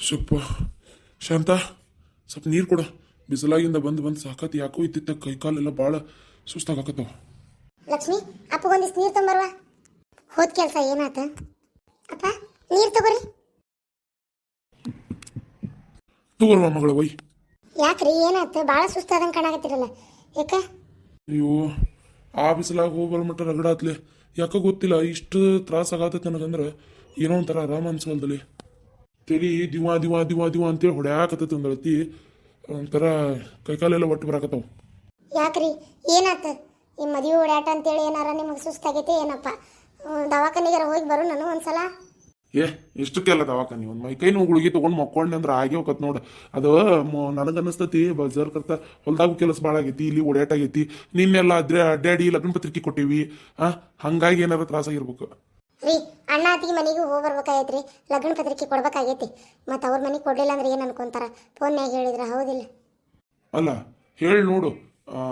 ಸ್ವಲ್ಪ ಶಾಂತ ಸ್ವಲ್ಪ ನೀರು ಕೊಡು. ಬಿಸಿಲಾಗಿಂದ ಬಂದು ಬಂದು ಸಾಕತ್ ಯಾಕೋ ಇತ್ತಿತ್ತ ಕೈ ಕಾಲೆಲ್ಲ ಭಾಳ ಸುಸ್ತಾಗತ್ತವ ಲಕ್ಷ್ಮಿ ಅಪ್ಪಗೊಂದಿಷ್ಟು ನೀರು ತೊಂಬರ್ವಾ? ಹೋದ್ ಕೆಲಸ ಏನಾತ? ಅಪ್ಪ ನೀರು ತಗೋರಿ. ತಗೋರ್ವ ಮಗಳ ಒಯ್ ಯಾಕ್ರಿ ಏನಾತ? ಭಾಳ ಸುಸ್ತಾದಂಗೆ ಕಾಣಾಕತ್ತಿರಲ್ಲ. ಯಾಕ? ಅಯ್ಯೋ ಆ ಬಿಸಿಲಾಗ ಹೋಗ್ಬರ ಮಟ್ಟ ರಗಡಾತ್ಲೆ ಯಾಕೋ ಗೊತ್ತಿಲ್ಲ ಇಷ್ಟು ತ್ರಾಸ ಆಗತ್ತೆ ನನಗಂದ್ರೆ. ಏನೋ ಒಂಥರ ಆರಾಮ ಅನ್ಸವಲ್ದಲ್ಲಿ ತಲಿ ದಿವಾ ದಿವಾ ದಿವಾ ದಿವಾ ಅಂತೇಳಿ ಹೊಡ್ಯಾಕತ್ತೈತಿ ಒಂದಳತಿ ಒಂಥರ ಕೈಕಾಲೆಲ್ಲ ಒಟ್ಟು ಬರಾಕತ್ತಾವ. ಯಾಕ್ರಿ? ಏನಾತ? ಈ ಮದುವೆ ಓಡಾಟ ಅಂತೇಳಿ ಏನಾರ ನಿಮಗೆ ಸುಸ್ತಾಗೈತೆ ಏನಪ್ಪ? ದವಾಖಾನೆಗೆ ಹೋಗಿ ಬರು ನಾನು ಒಂದ್ಸಲ. ಏ ಇಷ್ಟಕ್ಕೆಲ್ಲ ದವಾಖಾನಿ. ಒಂದು ಮೈ ಕೈ ನೋವು ಗುಳಿಗೆ ತೊಗೊಂಡು ಮಕ್ಕೊಂಡೆ ಅಂದ್ರೆ ಆಗೇ ಹೋಗತ್ ನೋಡು. ಅದು ನನಗೆ ಅನಿಸ್ತತಿ ಬಜಾರ್ ಕರ್ತ ಹೊಲ್ದಾಗ ಕೆಲಸ ಭಾಳ ಆಗೈತಿ ಇಲ್ಲಿ ಓಡಾಟ ಆಗೈತಿ. ನಿನ್ನೆಲ್ಲ ಅದ್ರ ಅಡ್ಡಾಡಿ ಲಗ್ನ ಪತ್ರಿಕೆ ಕೊಟ್ಟಿವಿ. ಹಾಂ ಹಂಗಾಗಿ ಏನಾರ ತ್ರಾಸಾಗಿರ್ಬೇಕು ರೀ ಅಣ್ಣ ಅತ್ತಿಗೆ ಮನೆಗೂ ಹೋಗಿ ಬರ್ಬೇಕಾಗೈತ್ರಿ ಲಗ್ನ ಪತ್ರಿಕೆ ಕೊಡ್ಬೇಕಾಗೈತಿ. ಮತ್ತು ಅವ್ರ ಮನೆಗೆ ಕೊಡ್ಲಿಲ್ಲ ಅಂದ್ರೆ ಏನು ಅನ್ಕೊಂತಾರ? ಫೋನ್ಯಾಗ ಹೇಳಿದ್ರ ಹೌದಿಲ್ಲ. ಅಲ್ಲ ಹೇಳಿ ನೋಡು.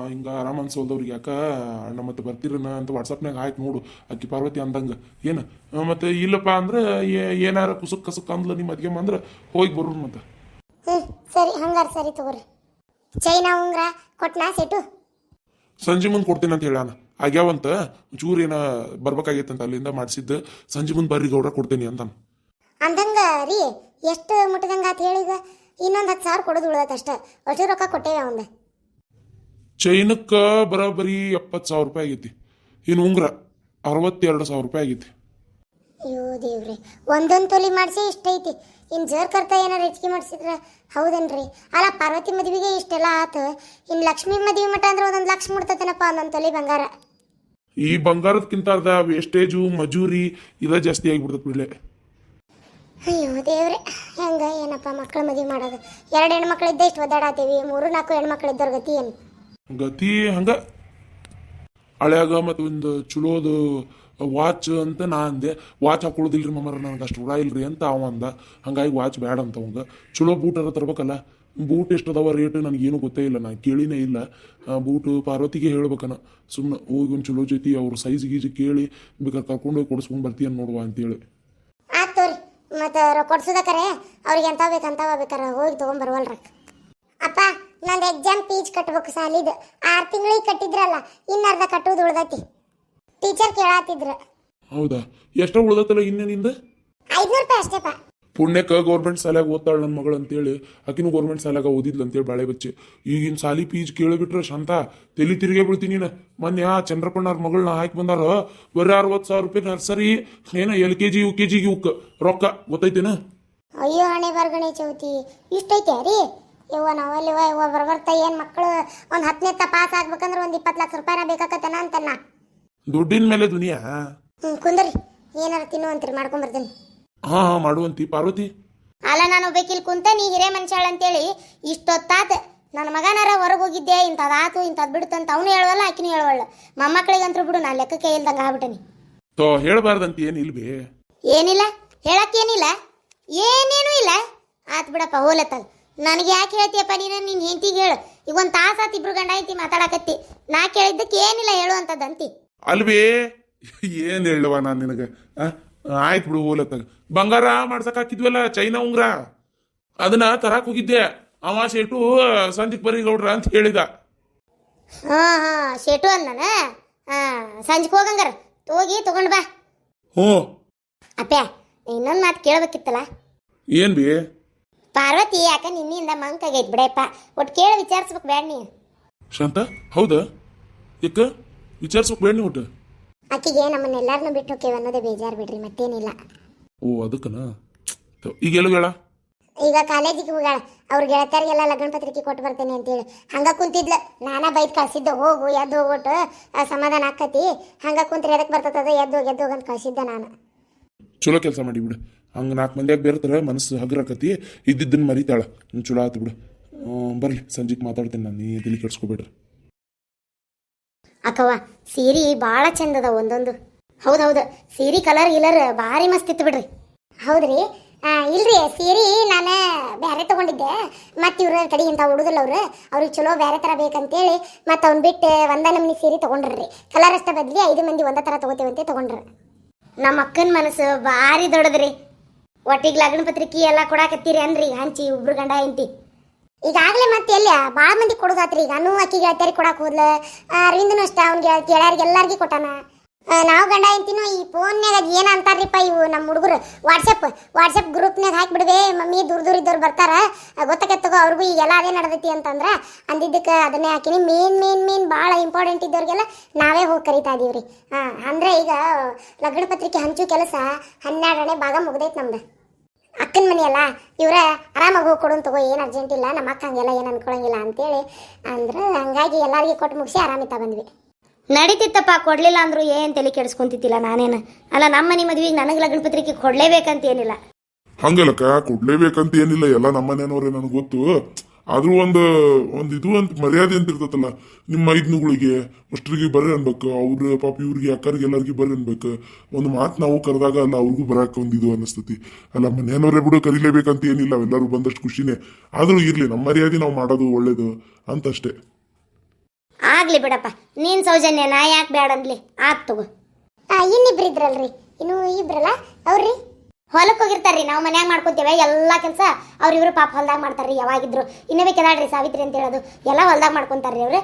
ಹಿಂಗೆ ಆರಾಮ ಅನ್ಸೋಲ್ದವ್ರಿಗೆ ಯಾಕ ಅಣ್ಣ ಮತ್ತೆ ಬರ್ತಿರನ ಅಂತ ವಾಟ್ಸಪ್ನಾಗ ಆಯ್ತು ನೋಡು ಅಕ್ಕಿ ಪಾರ್ವತಿ ಅಂದಂಗ. ಏನು? ಮತ್ತೆ ಇಲ್ಲಪ್ಪ ಅಂದ್ರೆ ಏನಾರ ಕುಸುಕ್ ಕಸುಕ್ ಅಂದ್ಲ ನಿಮ್ಮ ಅದ್ಗೆ ಅಂದ್ರೆ ಹೋಗಿ ಬರೋರು ಮತ್ತೆ. ಹ್ಞೂ ಸರಿ ಹಂಗಾರ ಸರಿ ತಗೋರಿ. ಚೈನಾ ಉಂಗ್ರ ಕೊಟ್ನಾ ಸೆಟು? ಸಂಜೆ ಮುಂದೆ ಕೊಡ್ತೀನಿ ಅಂತ ಹೇಳಾನ ಆಗ್ಯಾವಂತ ಚೂರು ಏನ ಬರ್ಬೇಕಾಗೈತಂತ ಅಲ್ಲಿಂದ ಮಾಡಿಸಿದ್ದು. ಸಂಜೆ ಮುಂದೆ ಬರ್ರಿ ಗೌಡ್ರ ಕೊಡ್ತೀನಿ ಅಂತಾನ ಅಂದಂಗ ರೀ ಎಷ್ಟು ಮುಟ್ಟದಂಗ ಆತ ಹೇಳಿಗ ಇನ್ನೊಂದು ಹತ್ತು ಸಾವಿರ ಕೊಡೋದು ಉಳ್ದೈತೆ ಅಷ್ಟ. ಅಷ್ಟು ರೊಕ್ಕ ಕೊಟ್ಟೇವೆ ಅವಂದ? ಚೈನಕ್ಕ ಬರೋಬ್ಬರಿ ಎಪ್ಪತ್ತು ಸಾವಿರ ರೂಪಾಯಿ ಆಗೈತಿ. ಇನ್ನು ಉಂಗ್ರ ಅರವತ್ತೆರಡು ಸಾವಿರ ರೂಪಾಯಿ ಆಗೈತಿ. ಅಯ್ಯೋ ದೇವ್ರಿ ಒಂದೊಂದು ತೊಲಿ ಮಾಡಿಸಿ ಇಷ್ಟ ಐತಿ ಇನ್ನು ಜರ್ ಕರ್ತ ಏನಾರು ಹೆಚ್ಚಿಗೆ ಮಾಡಿಸಿದ್ರ ಹೌದನ್ರಿ? ಅಲ್ಲ ಪಾರ್ವತಿ ಮದುವೆಗೆ ಇಷ್ಟೆಲ್ಲ ಆತು. ಇನ್ನು ಲಕ್ಷ್ಮಿ ಮದುವೆ ಮಠ ಅಂದ್ರೆ ಒಂದೊಂದು ಲಕ್ಷ ಮುಡ್ತತೇನಪ್ಪ ಒಂದೊಂದು ತೊಲಿ ಬಂಗಾರ. ಈ ಬಂಗಾರದಕ್ಕಿಂತ ಅರ್ಧ ವೇಸ್ಟೇಜು ಮಜೂರಿ ಇದ ಜಾಸ್ತಿ ಆಗಿಬಿಡ್ತದೆ ಬಿಡ್ಲೆ. ಅಯ್ಯೋ ದೇವ್ರೆ ಹೆಂಗ ಏನಪ್ಪ ಮಕ್ಕಳ ಮದುವೆ ಮಾಡೋದು? ಎರಡು ಹೆಣ್ಮಕ್ಳು ಇದ್ದ ಇಷ್ಟು ಒದ್ದಾಡಾತೀವಿ ಮೂರು ನಾಲ್ಕು ಹೆಣ್ಮಕ್ಳು ಇದ್ದವ್ರ ಗತಿ ಏನು? ಗತಿ ಹಂಗ. ಹಳ್ಯಾಗ ಮತ್ತು ಒಂದು ಚಲೋದು ವಾಚ್ ಅಂತ ನಾ ಅಂದೆ. ವಾಚ್ ಹಾಕೊಳ್ಳೋದಿಲ್ರಿ ಮಮ್ಮರ ನನಗೆ ಅಷ್ಟು ಉಡ ಇಲ್ರಿ ಅಂತ ಅವ ಅಂದ. ಹಂಗಾಗಿ ವಾಚ್ ಬ್ಯಾಡ ಅಂತ ಅವಂಗ. ಚಲೋ ಬೂಟರ ತರ್ಬೇಕಲ್ಲ? ಬೂಟ್ ಎಷ್ಟು ಅದಾವ ರೇಟ್ ನನಗೇನು ಗೊತ್ತೇ ಇಲ್ಲ. ನಾ ಕೇಳಿನೇ ಇಲ್ಲ. ಬೂಟು ಪಾರ್ವತಿಗೆ ಹೇಳ್ಬೇಕನ. ಸುಮ್ಮನೆ ಹೋಗಿ ಒಂದು ಚಲೋ ಜೊತೆ, ಅವ್ರ ಸೈಜ್ ಗೀಜ್ ಕೇಳಿ ಬೇಕಾದ್ರೆ ಕರ್ಕೊಂಡು ಕೊಡಿಸ್ಕೊಂಡು ಬರ್ತೀಯ ನೋಡುವ ಅಂತೇಳಿ. ಮತ್ತು ಅವ್ರಿಗೆ ಎಂತ ಬೇಕು ಅಂತವ ಬೇಕಾರ, ಹೋಗಿ ಅಪ್ಪ, ನಂದು ಎಕ್ಸಾಮ್ ಫೀಸ್ ಕಟ್ಬೇಕು ಸಾಲಿದು. ಆರು ತಿಂಗಳಿಗೆ ಕಟ್ಟಿದ್ರಲ್ಲ ಇನ್ನು ಅರ್ಧ ಕಟ್ಟೋದು ಉಳ್ದೈತಿ. ಟೀಚರ್ ಕೇಳಾತಿದ್ರ. ಹೌದಾ? ಎಷ್ಟ ಉಳ್ದತ್ತಲ್ಲ ಇನ್ನೇನಿಂದ ಐದ್ನೂರು ರೂಪಾಯಿ ಅಷ್ಟೇಪ್ಪ ಪುಣ್ಯಕ್ಕೆ ಗೌರ್ಮೆಂಟ್ ಶಾಲೆಗೆ ಓದ್ತಾಳ ನನ್ನ ಮಗಳು ಅಂತೇಳಿ ಆಕಿನೂ ಗೌರ್ಮೆಂಟ್ ಶಾಲ್ಯಾಗ ಓದಿದ್ಲು ಅಂತೇಳಿ ಬಾಳೆ ಬಚ್ಚೆ. ಈಗಿನ ಸಾಲಿ ಪೀಜ್ ಕೇಳಿಬಿಟ್ರೆ ಶಾಂತ ತಲೆ ತಿರುಗೇ ಬೀಳ್ತೀನಿ ನೀನು. ಮೊನ್ನೆ ಆ ಚಂದ್ರಪ್ಪಣ್ಣವ್ರ ಮಗಳನ್ನ ಹಾಕಿ ಬಂದಾರ ಬರೀ ಅರವತ್ತು ಸಾವಿರ ರೂಪಾಯಿ ನರ್ಸರಿ ಏನೋ L K G U K ಜಿಗೆ ಉಕ್ಕ ರೊಕ್ಕ ಗೊತ್ತೈತೇನ? ಅಯ್ಯೋ ಹಣೆ ಬರ್ಗಣೆ ಚೌತಿ ಇಷ್ಟೈತೆ ರೀ. ಯವ್ವ ನಾವಲ್ಲಿ ಯವ್ವ ಬರ್ಬರ್ತಾ ಏನು ಮಕ್ಕಳು ಒಂದು ಹತ್ತನೇ ಪಾಸ್ ಆಗ್ಬೇಕಂದ್ರೆ ಒಂದು ಇಪ್ಪತ್ತು ಲಕ್ಷ ರೂಪಾಯಿನ ಬೇಕಾಕತ್ತನ ಅಂತನ್ನ. ದುಡ್ಡಿನ ಮೇಲೆ ದುನಿಯಾ? ಕುಂದರಿ. ಏನಾರ ತಿನ್ನು ಏನಾರು ತಿನ್ನುವಂತ್ರಿ ಮಾಡ್ಕೊಂಬರ್ತೀನಿ ಹಾ ಹಾ ಮಾಡುವಂತಿ. ಪಾರ್ವತಿ? ಅಲ್ಲ ನಾನು ಬೇಕಿಲ್ ಕುಂತ ನೀ ಹಿರೇ ಮನುಷ್ಯಾಳ ಅಂತೇಳಿ ಇಷ್ಟೊತ್ತಾತ. ನನ್ನ ಮಗನಾರ ಹೊರಗೆ ಹೋಗಿದ್ದೆ ಇಂಥದ್ದಾತು ಇಂಥದ್ದು ಬಿಡ್ತು ಅಂತ ಅವನು ಹೇಳುವಲ್ಲ ಆಕಿನೂ ಮೊಮ್ಮಕ್ಕಳಿಗೆ ಮೊಮ್ಮಕ್ಕಳಿಗಂತೂ ಬಿಡು ನಾ ಲೆಕ್ಕಕ್ಕೆ ಇಲ್ದಂಗೆ ಆಗ್ಬಿಟ್ಟನಿ. ತೋ ಹೇಳ್ಬಾರ್ದಂತ ಏನು ಇಲ್ವೇ ಏನಿಲ್ಲ? ಹೇಳಕ್ಕೇನಿಲ್ಲ? ಏನೇನೂ ಇಲ್ಲ? ಆತ್ ಬಿಡಪ್ಪ ಹೋಲತ್ತಲ್. ನನಗೆ ಯಾಕೆ ಹೇಳ್ತೀಯಪ್ಪ ನೀನು? ನಿನ್ನ ಹೆಂಡತಿಗೆ ಹೇಳು. ಈಗ ಒಂದು ತಾಸು ಆತು ಇಬ್ರು ಗಂಡ ಐತಿ ಮಾತಾಡಕತ್ತಿ. ನಾ ಕೇಳಿದ್ದಕ್ಕೆ ಏನಿಲ್ಲ ಹೇಳುವಂಥದ್ದು ಅಂತಿ ಅಲ್ವೇ? ಏನು ಹೇಳುವ ನಾನು ನಿನಗೆ? ಆಯ್ತು ಬಿಡು ಓಲತ್ತಾಗ ಬಂಗಾರ ಮಾಡ್ಸಕ್ ಹಾಕಿದ್ವಲ್ಲ ಚೈನಾ ಉಂಗ್ರ? ಅದನ್ನ ತರಾಕ್ ಹೋಗಿದ್ದೆ. ಅವ ಶೇಟು ಸಂಜೆಗೆ ಬರ್ರಿ ಗೌಡ್ರ ಅಂತ ಹೇಳಿದ. ಹಾ ಹಾ ಶೇಟು ಅಂದನ? ಹಾಂ ಸಂಜೆಗೆ ಹೋಗಂಗಾರ. ಹೋಗಿ ತಗೊಂಡು ಬಾ. ಹ್ಞೂ. ಅಪ್ಪ ಇನ್ನೊಂದು ಮಾತು ಕೇಳಬೇಕಿತ್ತಲ್ಲ? ಏನ್ ಬಿ? ಪಾರ್ವತಿ ಯಾಕ ನಿನ್ನಿಂದ ಮಂಕಾಗೈತ್ ಬಿಡಪ್ಪ. ಒಟ್ಟು ಕೇಳಿ ವಿಚಾರಿಸ್ಬೇಕು ಬೇಡ ನೀ. ಶಾಂತ ಹೌದಾ? ಯಾಕ ವಿಚಾರಿಸ್ಬೇಕು ಬೇಡ ಒಟ್ಟು ಆಕಿಗೆ ನಮ್ಮನ್ನ ಎಲ್ಲಾರನ್ನೂ ಬಿಟ್ಟು ಹೋಗ್ತೇವೆ ಅನ್ನೋದೇ ಬೇಜಾರ್ ಬಿಡ್ರಿ ಮತ್ತೇನಿಲ್ಲ. ಓ ಅದಕ್ಕನ? ಈಗ ಎಲ್ಲಿ ಹೇಳ? ಈಗ ಕಾಲೇಜಿಗೆ ಹೋಗಾಳ ಅವ್ರ ಗೆಳತಿಯರಿಗೆಲ್ಲ ಲಗ್ನ ಪತ್ರಿಕೆ ಕೊಟ್ಟು ಬರ್ತೇನೆ ಅಂತೇಳಿ ಹಂಗ ಕುಂತಿದ್ಲ. ನಾನ ಬೈದ್ ಕಳ್ಸಿದ್ದ ಹೋಗು ಎದ್ದು ಹೋಗ್ಬಿಟ್ಟು ಆ, ಸಮಾಧಾನ ಆಕತಿ. ಹಂಗ ಕುಂತ್ರೆ ಎದಕ್ಕೆ ಬರ್ತದ ಎದ್ದು ಹೋಗಿ ಎದ್ದು ಹೋಗಿ ಅಂತ ಕಳ್ಸಿದ್ದೆ ನಾನು. ಚಲೋ ಕೆಲಸ ಮಾಡಿ ಬಿಡು. ಹಂಗೆ ನಾಲ್ಕು ಮಂದಿಯಾಗ ಬೇರ್ತಾರೆ ಮನಸ್ಸು ಹಗರಕತಿ ಇದ್ದಿದ್ದನ್ನು ಮರಿತಾಳ. ಚಲೋ ಆತು ಬಿಡು. ಬರಲಿ ಬರ್ಲಿ ಸಂಜೆಗೆ ಮಾತಾಡ್ತೀನಿ ನಾನು. ನೀ ತಲೆ ಕೆಡ್ಸ್ಕೊಬೇಡ್ರಿ. ಅಕ್ಕವ್ವ ಸೀರೆ ಭಾಳ ಚಂದದ ಒಂದೊಂದು. ಹೌದು ಹೌದು ಸೀರೆ ಕಲರ್ ಇಲ್ಲರ್ ಭಾರಿ ಮಸ್ತ್ ಇತ್ತು ಬಿಡ್ರಿ. ಹೌದ್ರಿ ಇಲ್ರಿ ಸೀರೆ ನಾನು ಬೇರೆ ತಗೊಂಡಿದ್ದೆ. ಮತ್ತು ಇವ್ರ ಕಡೆ ಇಂಥ ಹುಡುಗಲ್ಲ ಅವ್ರು. ಅವ್ರಿಗೆ ಚಲೋ ಬೇರೆ ಥರ ಬೇಕಂತೇಳಿ ಮತ್ತು ಅವ್ನು ಬಿಟ್ಟು ಒಂದ ನಮ್ನಿ ಸೀರೆ ತೊಗೊಂಡ್ರಿ ಕಲರ್ ಅಷ್ಟೇ ಬದ್ಲಿ ಐದು ಮಂದಿ ಒಂದೇ ಥರ ತೊಗೋತೀವಂತೆ ತೊಗೊಂಡ್ರಿ. ನಮ್ಮ ಅಕ್ಕನ ಮನಸ್ಸು ಭಾರಿ ದೊಡ್ಡದ್ರಿ. ಒಟ್ಟಿಗೆ ಲಗ್ನ ಪತ್ರಿಕೆ ಎಲ್ಲ ಕೊಡಾಕತ್ತೀರಿ ಅನ್ರಿ. ಹಂಚಿ ಒಬ್ರು ಗಂಡ ಹೆಂಡತಿ. ಈಗಾಗಲೇ ಮತ್ತೆ ಎಲ್ಲ ಭಾಳ ಮಂದಿ ಕೊಡೋದಾತ್ರಿ. ಈಗ ಅನ್ನು ಅಕ್ಕಿ ಗೆಳತಿಯರಿಗೆ ಕೊಡಕ್ಕೆ ಹೋದ್ಲ. ಅರವಿಂದನು ಅಷ್ಟ, ಅವ್ನಿಗೆ ಗೆಳೆಯರಿಗೆ ಎಲ್ಲಾರ್ಗಿ ಕೊಟ್ಟಾನ. ನಾವು ಗಂಡ ಹೆಂಡ್ತಿನೂ ಈ ಫೋನ್ಯಾಗ ಏನ ಅಂತಾರ್ರಿಪ್ಪ ಇವು ನಮ್ಮ ಹುಡುಗರು. ವಾಟ್ಸಪ್ ವಾಟ್ಸಪ್ ಗ್ರೂಪ್ನಾಗ ಹಾಕ್ಬಿಡ್ದೆ ಮಮ್ಮಿ ದೂರ ದೂರ ಇದ್ದವ್ರು ಬರ್ತಾರ. ಗೊತ್ತಾಗತ್ತಗೋ ಅವ್ರಿಗೂ ಈಗೆಲ್ಲ ಅದೇ ನಡೆದೈತಿ ಅಂತಂದ್ರ ಅಂದಿದ್ದಕ್ಕೆ ಅದನ್ನೇ ಹಾಕಿನಿ. ಮೇನ್ ಮೇನ್ ಮೇನ್ ಭಾಳ ಇಂಪಾರ್ಟೆಂಟ್ ಇದ್ದವ್ರಿಗೆಲ್ಲ ನಾವೇ ಹೋಗಿ ಕರಿತಾ ಇದೀವ್ರಿ. ಹಾಂ ಅಂದ್ರೆ ಈಗ ಲಗ್ನ ಪತ್ರಿಕೆ ಹಂಚು ಕೆಲಸ ಹನ್ನೆರಡನೇ ಭಾಗ ಮುಗ್ದೈತೆ ನಮ್ದು. ಅಕ್ಕನ ಮನೆಯಲ್ಲ ಇವರ ಆರಾಮಾಗಿ ಹೋಗಿ ಕೊಡು ತಗೋ ಏನು ಅರ್ಜೆಂಟ್ ಇಲ್ಲ ನಮ್ಮ ಅಕ್ಕ ಹಂಗೆಲ್ಲ ಏನು ಅನ್ಕೊಳಂಗಿಲ್ಲ ಅಂತೇಳಿ. ಅಂದ್ರೆ ಹಂಗಾಗಿ ಎಲ್ಲರಿಗೆ ಕೊಟ್ಟು ಮುಗಿಸಿ ಆರಾಮಿತ ಬಂದ್ವಿ. ನಡೀತಿತ್ತಪ್ಪ ಕೊಡಲಿಲ್ಲ ಅಂದ್ರು ಏನು ತಲೆ ಕೆಡಿಸ್ಕೊಂತಿತ್ತಿಲ್ಲ ನಾನೇನು. ಅಲ್ಲ ನಮ್ಮ ಮನೆ ಮದ್ವೆಗೆ ನನಗೆ ಲಗ್ನ ಪತ್ರಿಕೆ ಕೊಡಲೇಬೇಕಂತ ಏನಿಲ್ಲ. ಹಂಗಲ್ಲಕ್ಕ ಕೊಡ್ಲೇಬೇಕಂತ ಏನಿಲ್ಲ ಎಲ್ಲ ನಮ್ಮನೆಯವ್ರೆ ನನಗೆ ಗೊತ್ತು. ಆದ್ರೂ ಒಂದು ಒಂದು ಇದು ಅಂತ ಮರ್ಯಾದೆ ಅಂತ ಇರ್ತೈತಲ್ಲ ನಿಮ್ಮ ಮೈದ್ನುಗಳಿಗೆ ಅಷ್ಟ್ರಿಗೆ ಬರ್ರಿ ಅನ್ಬೇಕು. ಅವ್ರ ಪಾಪ ಇವ್ರಿಗೆ ಅಕ್ಕರಿಗೆ ಎಲ್ಲರಿಗೆ ಬರ್ರಿ ಅನ್ಬೇಕು. ಒಂದು ಮಾತು ನಾವು ಕರೆದಾಗ ಅಲ್ಲ ಅವ್ರಿಗೂ ಬರಕ್ಕೆ ಒಂದು ಇದು ಅನ್ನಿಸ್ತತಿ ಅಲ್ಲ ಮನೆಯವರೇ ಬಿಡು ಕರಿಲೇಬೇಕಂತ ಏನಿಲ್ಲ ಎಲ್ಲರೂ ಬಂದಷ್ಟು ಖುಷಿನೇ. ಆದರೂ ಇರ್ಲಿ ನಮ್ಮ ಮರ್ಯಾದೆ ನಾವು ಮಾಡೋದು ಒಳ್ಳೇದು ಅಂತಷ್ಟೇ. ಆಗ್ಲಿ ಬಿಡಪ್ಪ ನೀನ್ ಸೌಜನ್ಯ ನಾ ಯಾಕೆ ಬೇಡ ಅನ್ಲಿ ಆತ್ ತಗೋ. ಇನ್ನಿಬ್ರು ಇದ್ರಲ್ರಿ. ಇನ್ನು ಇಬ್ರಲ್ಲ? ಅವ್ರಿ ಹೊಲಕ್ಕೆ ಹೋಗಿರ್ತಾರ್ರಿ, ನಾವು ಮನ್ಯಾಗ ಮಾಡ್ಕೊತೇವೆ, ಎಲ್ಲ ಕೆಲಸ ಇವರು ಪಾಪ ಹೊಲ್ದಾಗ ಮಾಡ್ತಾರ್ರಿ ಯಾವಾಗಿದ್ರು. ಇನ್ನೂ ಬೇಕದಾಳ್ರಿ ಸಾವಿತ್ರಿ ಅಂತ ಹೇಳೋದು, ಎಲ್ಲ ಹೊಲ್ದಾಗ ಮಾಡ್ಕೊತಾರ್ರಿ ಅವ್ರು.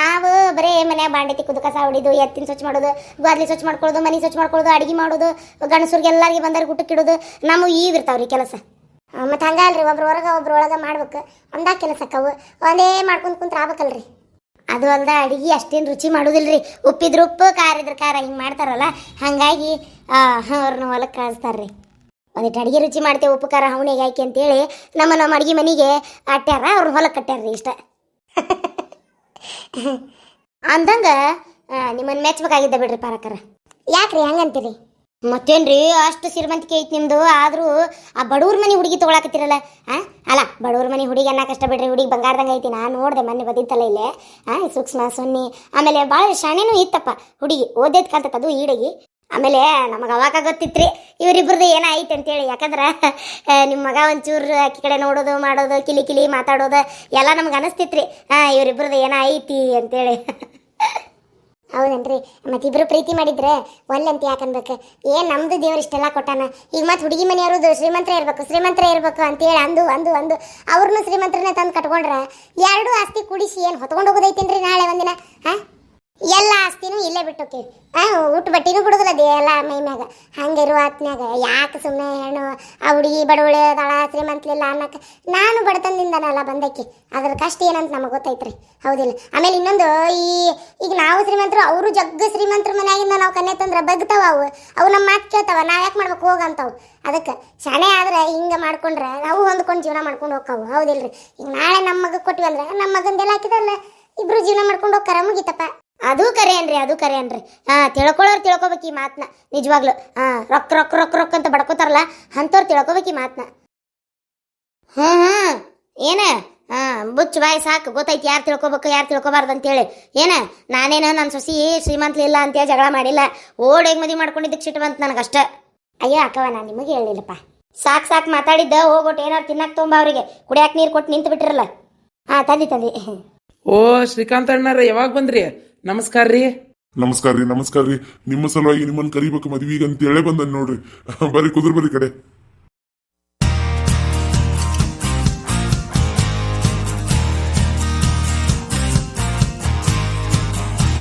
ನಾವು ಬರೇ ಮನ್ಯಾಗ ಬಾಂಡೆ ತಿಕ್ಕುದು ಕಸ ಹೊಡಿದು, ಎತ್ತಿನ ಸ್ವಚ್ಛ ಮಾಡೋದು, ಗಾದ್ಲಿ ಸ್ವಚ್ಛ ಮಾಡ್ಕೊಳ್ಳೋದು, ಮನೆ ಸ್ವಚ್ಛ ಮಾಡ್ಕೊಳ್ಳೋದು, ಅಡಿಗೆ ಮಾಡೋದು ಗಂಡಸರಿಗೆ ಎಲ್ಲರಿಗೆ ಬಂದವ್ರಿಗೆ ಊಟಕ್ಕೆ ಇಡೋದು ಈಗ ಇರ್ತಾವ್ರಿ ಕೆಲಸ. ಮತ್ತೆ ಹಂಗಲ್ರಿ ಒಬ್ರು ಹೊರಗೆ ಒಬ್ರು ಒಳಗೆ ಮಾಡ್ಬೇಕು ಒಂದಾಗ ಕೆಲಸಕ್ಕವು ಒಂದೇ ಮಾಡ್ಕೊಂಡು ಕುಂತ್ರ ಆಗ್ಬೇಕಲ್ರಿ. ಅದು ಅಲ್ದ ಅಡಿಗೆ ಅಷ್ಟೇನು ರುಚಿ ಮಾಡೋದಿಲ್ರಿ. ಉಪ್ಪಿದ್ರು ಉಪ್ಪು ಖಾರ ಇದ್ರ ಖಾರ ಹಿಂಗೆ ಮಾಡ್ತಾರಲ್ಲ, ಹಾಗಾಗಿ ಅವ್ರನ್ನ ಹೊಲಕ್ಕೆ ಕಳಿಸ್ತಾರ್ರಿ. ಒಂದಿಟ್ಟು ಅಡಿಗೆ ರುಚಿ ಮಾಡ್ತೇವೆ ಉಪ್ಪು ಖಾರ ಹವಣಿಗೆ ಹಾಕಿ ಅಂತೇಳಿ ನಮ್ಮ ನಮ್ಮ ಅಡಿಗೆ ಮನೆಗೆ ಅಟ್ಟ್ಯಾರ ಹೊಲ ಹೊಲಕ್ಕೆ ಕಟ್ಟ್ಯಾರ್ರಿ ಇಷ್ಟ. ಅಂದಂಗ ನಿಮ್ಮನ್ನು ಮೆಚ್ಚಬೇಕಾಗಿದ್ದ ಬಿಡ್ರಿ ಪಾರಕರ ಯಾಕ್ರಿ ಹಂಗಂತೀರಿ? ಮತ್ತೇನ್ರಿ, ಅಷ್ಟು ಸಿರಿಮಂತಿಕೆ ಐತಿ ನಿಮ್ಮದು ಆದರೂ ಆ ಬಡವ್ರ ಮನೆ ಹುಡುಗಿ ತೊಗೊಳಕತ್ತಿರಲ್ಲ ಹಾಂ ಅಲ್ಲ ಬಡವ್ರ ಮನೆ ಹುಡುಗಿ ಅನ್ನ ಕಷ್ಟ ಬಿಡ್ರಿ, ಹುಡುಗಿ ಬಂಗಾರದಂಗೆ ಐತಿ ನಾನು ನೋಡಿದೆ ಮೊನ್ನೆ ಬದಿತ್ತಲ್ಲ ಇಲ್ಲೇ ಹಾಂ ಸೂಕ್ಷ್ಮ, ಸೊನ್ನಿ, ಆಮೇಲೆ ಭಾಳ ಶಾಣೆನೂ ಇತ್ತಪ್ಪ ಹುಡುಗಿ, ಓದೇದ್ ಕಲ್ತತ್ ಅದು ಈಡಗಿ. ಆಮೇಲೆ ನಮಗೆ ಅವಾಗ ಗೊತ್ತಿತ್ರಿ ಇವರಿಬ್ರದ್ದು ಏನೋ ಐತೆ ಅಂತೇಳಿ. ಯಾಕಂದ್ರೆ ನಿಮ್ಮ ಮಗ ಒಂಚೂರು ಆಕಿ ಕಡೆ ನೋಡೋದು, ಮಾಡೋದು, ಕಿಲಿ ಕಿಲಿ ಮಾತಾಡೋದು ಎಲ್ಲ ನಮ್ಗೆ ಅನಿಸ್ತಿತ್ರಿ. ಹಾಂ ಇವರಿಬ್ರದ್ದು ಏನೋ ಐತಿ ಅಂತೇಳಿ. ಮತ್ತೆ ಇಬ್ರು ಪ್ರೀತಿ ಮಾಡಿದ್ರೆ ಒಲ್ಲಂತ ಯಾಕನ್ಬೇಕು ಏನ್ ನಮ್ದು ದೇವ್ರು ಇಷ್ಟೆಲ್ಲ ಕೊಟ್ಟಾನ? ಈಗ ಮತ್ತೆ ಹುಡುಗಿ ಮನೆಯವ್ರದ್ದು ಶ್ರೀಮಂತ್ರ ಇರ್ಬೇಕು ಶ್ರೀಮಂತ್ರ ಇರ್ಬೇಕು ಅಂತೇಳಿ ಅಂದು ಅಂದು ಅಂದು ಅವ್ರನ್ನೂ ಶ್ರೀಮಂತ್ರನೇ ತಂದು ಕಟ್ಕೊಂಡ್ರೆ ಎರಡು ಆಸ್ತಿ ಕುಡಿಸಿ ಏನು ಹೊತ್ಕೊಂಡು ಹೋಗೋದೈತೇನ್ರಿ ನಾಳೆ ಒಂದಿನ? ಹಾ ಎಲ್ಲ ಆಸ್ತಿನೂ ಇಲ್ಲೇ ಬಿಟ್ಟೋಕಿ. ಆ, ಊಟ ಬಟ್ಟಿನೂ ಬಿಡುದಿಲ್ಲ ಅದೇ ಎಲ್ಲ ಮೈ ಮ್ಯಾಗ. ಇರುವ ಆತ್ನ್ಯಾಗ. ಯಾಕೆ ಸುಮ್ಮನೆ ಹೆಣ್ಣು, ಆ ಹುಡುಗಿ ಬಡವಳೆ ದಳ ಶ್ರೀಮಂತಲಿಲ್ಲ ಅನ್ನಕ್ಕೆ ನಾನು ಬಡತನದಿಂದನಲ್ಲ ಬಂದಕ್ಕೆ ಅದ್ರ ಕಷ್ಟ ಏನಂತ ನಮಗೆ ಗೊತ್ತೈತ್ರಿ. ಹೌದಿಲ್ಲ. ಆಮೇಲೆ ಇನ್ನೊಂದು, ಈ, ಈಗ ನಾವು ಶ್ರೀಮಂತರು, ಅವರು ಜಗ್ಗ ಶ್ರೀಮಂತರ ಮನೆಯಾಗಿಂದ ನಾವು ಕನ್ನೆ ತಂದ್ರೆ ಬಗ್ತಾವ ಅವು. ಅವು ನಮ್ಮ ಮಾತು ಕೇಳ್ತಾವ. ನಾವು ಯಾಕೆ ಮಾಡ್ಬೇಕು? ಹೋಗಂತಾವು ಅದಕ್ಕೆ ಶಾಣೆ ಆದ್ರೆ ಹಿಂಗೆ ಮಾಡ್ಕೊಂಡ್ರೆ ನಾವು ಹೊಂದ್ಕೊಂಡು ಜೀವನ ಮಾಡ್ಕೊಂಡು ಹೋಕ್ಕಾವು ಹೌದಿಲ್ಲ ರೀ ಈಗ ನಾಳೆ ನಮ್ಮ ಮಗ ಕೊಟ್ವಿ ಅಂದ್ರೆ ನಮ್ಮ ಮಗಂದೆಲ್ಲ ಹಾಕಿದಲ್ಲ ಇಬ್ರು ಜೀವನ ಮಾಡ್ಕೊಂಡು ಹೋಗ್ತಾರ ಮುಗಿತಪ್ಪ. ಅದು ಕರೆ ಅನ್ರಿ ಅದು ಕರೆ ಅನ್ರಿ ಹಾ, ತಿಳ್ಕೊಳ್ಳೋರು ತಿಳ್ಕೊಬೇಕು ಈ ಮಾತನ್ನ ನಿಜವಾಗ್ಲೂ. ಹಾಂ ರೊಕ್ಕ ರೊಕ್ಕ ರೊಕ್ಕ ರೊಕ್ಕ ಅಂತ ಬಡ್ಕೋತಾರಲ್ಲ, ಅಂಥವ್ರು ತಿಳ್ಕೊಬೇಕು ಈ ಮಾತನ್ನ ಹ್ಞೂ ಹ್ಞೂ ಏನ? ಹಾಂ ಬುಚ್ಚು ಬಾಯ್ ಸಾಕು, ಗೊತ್ತೈತಿ ಯಾರು ತಿಳ್ಕೊಬೇಕು, ಯಾರು ತಿಳ್ಕೊಬಾರ್ದು ಅಂತೇಳಿ. ಏನ? ನಾನೇನು ನನ್ನ ಸೊಸಿ ಶ್ರೀಮಂತಲಿಲ್ಲ ಅಂತೇಳಿ ಜಗಳ ಮಾಡಿಲ್ಲ. ಓಡೇಗ್ ಮದುವೆ ಮಾಡ್ಕೊಂಡಿದ್ದಕ್ಕೆ ಸಿಟ್ಟು ಬಂತು ನನಗಷ್ಟ. ಅಯ್ಯೋ ಅಕ್ಕವ ನಾನು ನಿಮಗೆ ಹೇಳಿಲ್ಲಪ್ಪ. ಸಾಕು ಸಾಕು ಮಾತಾಡಿದ್ದ ಹೋಗೋಟ್ ಏನಾರು ತಿನ್ನಕ್ಕೆ ತುಂಬ ಅವರಿಗೆ. ಕುಡಿಯಕ್ಕೆ ನೀರು ಕೊಟ್ಟು ನಿಂತು ಬಿಟ್ಟಿರಲ್ಲ ಹಾಂ, ತಂದಿ ತಂದಿ. ಓ, ಶ್ರೀಕಾಂತ್ ಅಣ್ಣಾರ, ಯಾವಾಗ ಬಂದ್ರಿ? ನಮಸ್ಕಾರ ರೀ. ನಮಸ್ಕಾರ ರೀ ನಮಸ್ಕಾರ ರೀ. ನಿಮ್ಮ ಸಲುವಾಗಿ ನಿಮ್ಮನ್ನ ಕರಿಬೇಕು ಮದ್ವಿಗೆ ಅಂತ ಹೇಳೇ ಬಂದನ್ ನೋಡ್ರಿ. ಬರೀ ಕುದುರ್ ಬರ್ರಿ ಕಡೆ.